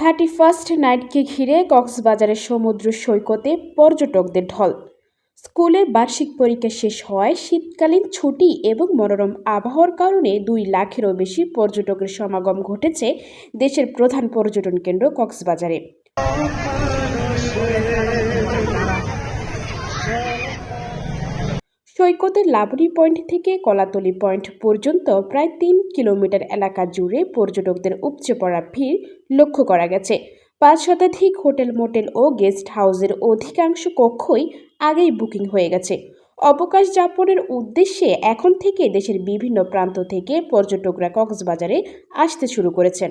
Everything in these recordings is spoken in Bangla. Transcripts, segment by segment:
থার্টি ফার্স্ট নাইটকে ঘিরে কক্সবাজারের সমুদ্র সৈকতে পর্যটকদের ঢল। স্কুলের বার্ষিক পরীক্ষা শেষ হওয়ায় শীতকালীন ছুটি এবং মনোরম আবহাওয়ার কারণে দুই লাখেরও বেশি পর্যটকের সমাগম ঘটেছে দেশের প্রধান পর্যটন কেন্দ্র কক্সবাজারে। সৈকতের লাবণী পয়েন্ট থেকে কলাতলি পয়েন্ট পর্যন্ত প্রায় তিন কিলোমিটার এলাকা জুড়ে পর্যটকদের উপচে পড়া ভিড় লক্ষ্য করা গেছে। পাঁচ শতাধিক হোটেল, মোটেল ও গেস্ট হাউসের অধিকাংশ কক্ষই আগেই বুকিং হয়ে গেছে। অবকাশ যাপনের উদ্দেশ্যে এখন থেকে দেশের বিভিন্ন প্রান্ত থেকে পর্যটকরা কক্সবাজারে আসতে শুরু করেছেন।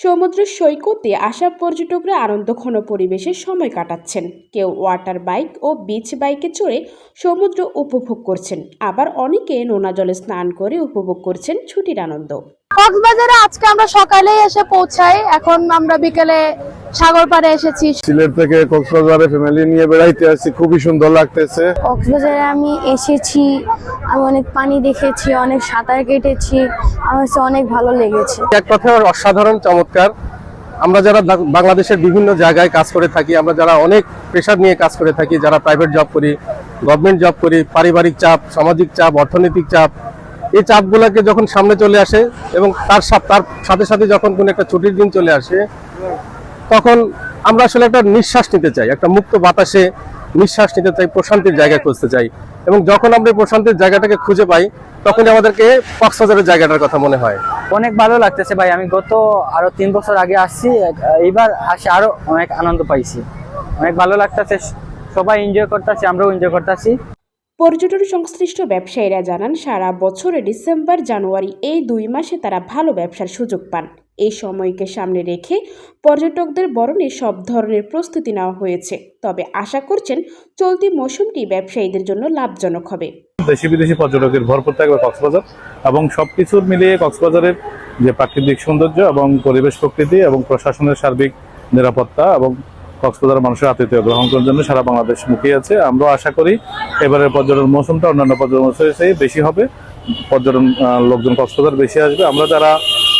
সমুদ্র সৈকতে আসা পর্যটকরা আনন্দঘন পরিবেশে সময় কাটাচ্ছেন। কেউ ওয়াটার বাইক ও বিচ বাইকে চড়ে সমুদ্র উপভোগ করছেন। আবার অনেকে নোনা জলে স্নান করে উপভোগ করছেন ছুটির আনন্দ। কক্সবাজারে আজকে আমরা সকালেই এসে পৌঁছাই। এখন আমরা বিকেলে সাগর পাড়ে এসেছি। সিলেট থেকে কক্সবাজারে ফ্যামিলি নিয়ে বেড়াইতে আসছি খুবই সুন্দর লাগতেছে। কক্সবাজারে আমি এসেছি আমি অনেক পানি দেখেছি অনেক সাঁতার কেটেছি আমার কাছে অনেক ভালো লেগেছে। এক কথায় অসাধারণ চমৎকার। আমরা যারা বাংলাদেশের বিভিন্ন জায়গায় কাজ করে থাকি আমরা যারা অনেক প্রেশার নিয়ে কাজ করে থাকি যারা প্রাইভেট জব করি গভর্নমেন্ট জব করি পারিবারিক চাপ সামাজিক চাপ অর্থনৈতিক চাপ এই চাপগুলোকে যখন সামনে চলে আসে এবং তার তার সাথে সাথে যখন কোনো একটা ছুটির দিন চলে আসে তখন আমরা আসলে একটা নিঃশ্বাস নিতে চাই, একটা মুক্ত বাতাসে নিঃশ্বাস নিতে চাই, প্রশান্তির জায়গা খুঁজতে চাই। এবং যখন আমরা প্রশান্তির জায়গাটাকে খুঁজে পাই তখন আমাদেরকে কক্সবাজারের জায়গাটার কথা মনে হয়। অনেক ভালো লাগতেছে ভাই, আমি গত আরও তিন বছর আগে আসছি, এইবার আসে আরও অনেক আনন্দ পাইছি। অনেক ভালো লাগতেছে, সবাই এনজয় করতেছি, আমরাও এনজয় করতেছি। পর্যটন সংশ্লিষ্ট ব্যবসায়ীরা জানান, সারা বছরে ডিসেম্বর, জানুয়ারি এই দুই মাসে তারা ভালো ব্যবসার সুযোগ পান। এই সময়কে সামনে রেখে পর্যটকদের বরণে সব ধরনের প্রস্তুতি নেওয়া হয়েছে। তবে আশা করছেন, চলতি মৌসুমটি ব্যবসায়ীদের জন্য লাভজনক হবে। দেশি বিদেশি পর্যটকের ভরপুর থাকবে কক্সবাজার এবং সবকিছুর মিলিয়ে কক্সবাজারের যে প্রাকৃতিক সৌন্দর্য এবং পরিবেশ প্রকৃতি এবং প্রশাসনের সার্বিক নিরাপত্তা এবং কক্সবাজারের মানুষের আতিথ্য গ্রহণ করার জন্য সারা বাংলাদেশ মুখিয়ে আছে। আমরাও আশা করি এবারের পর্যটন মৌসুমটা অন্যান্য পর্যটন মৌসুমের চেয়ে বেশি হবে। পর্যটন লোকজন কক্সবাজার বেশি আসবে। আমরা যারা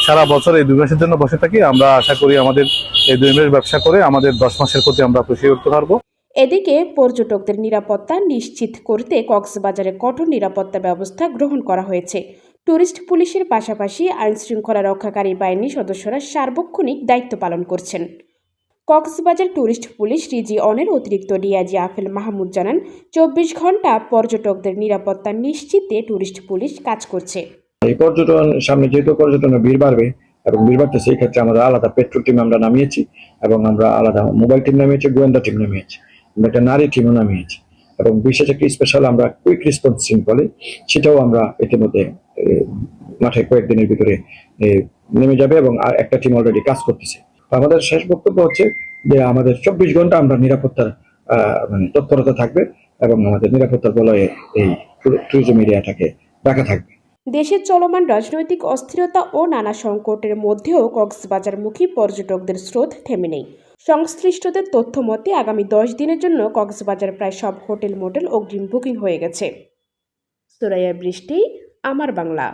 সারা বছর এই দুই মাসের জন্য বসে থাকি, আমরা আশা করি আমাদের এই দুই মাস ব্যবসা করে আমাদের দশ মাসের প্রতি আমরা খুশি করতে পারব। এদিকে পর্যটকদের নিরাপত্তা নিশ্চিত করতে কক্সবাজারে কঠোর নিরাপত্তা ব্যবস্থা গ্রহণ করা হয়েছে। টুরিস্ট পুলিশের পাশাপাশি আইন শৃঙ্খলা রক্ষাকারী বাহিনীর সদস্যরা সার্বক্ষণিক দায়িত্ব পালন করছেন। কক্সবাজার টুরিস্ট পুলিশ রিজি অনের অতিরিক্ত ডিআইজি আফেল মাহমুদ জানান, চব্বিশ ঘণ্টা পর্যটকদের নিরাপত্তা নিশ্চিতে টুরিস্ট পুলিশ কাজ করছে। এই পর্যটন, সামনে যেহেতু পর্যটনের ভিড় বাড়বে এবং ভিড় বাড়তেছে সেই ক্ষেত্রে আমরা আলাদা পেট্রোল টিম আমরা নামিয়েছি এবং আমরা আলাদা মোবাইল টিম নামিয়েছি, গোয়েন্দা টিম নামিয়েছি, আমরা একটা নারী টিমও নামিয়েছি এবং বিশেষ একটি স্পেশাল আমরা কুইক রেসপন্স টিম বলি, সেটাও আমরা ইতিমধ্যে মাঠে কয়েকদিনের ভিতরে নেমে যাবে এবং একটা টিম অলরেডি কাজ করতেছে। আমাদের শেষ বক্তব্য হচ্ছে যে আমাদের চব্বিশ ঘণ্টা আমরা নিরাপত্তার মানে তৎপরতা থাকবে এবং আমাদের নিরাপত্তার বলয়ে এই ট্যুরিজম এরিয়াটাকে ডাকা থাকবে। দেশের চলমান রাজনৈতিক অস্থিরতা ও নানা সংকটের মধ্যেও কক্সবাজারমুখী পর্যটকদের স্রোত থেমে নেই। সংশ্লিষ্টদের তথ্য মতে, আগামী দশ দিনের জন্য কক্সবাজার প্রায় সব হোটেল মোটেল অগ্রিম বুকিং হয়ে গেছে। সুরাইয়া বৃষ্টি, আমার বাংলা।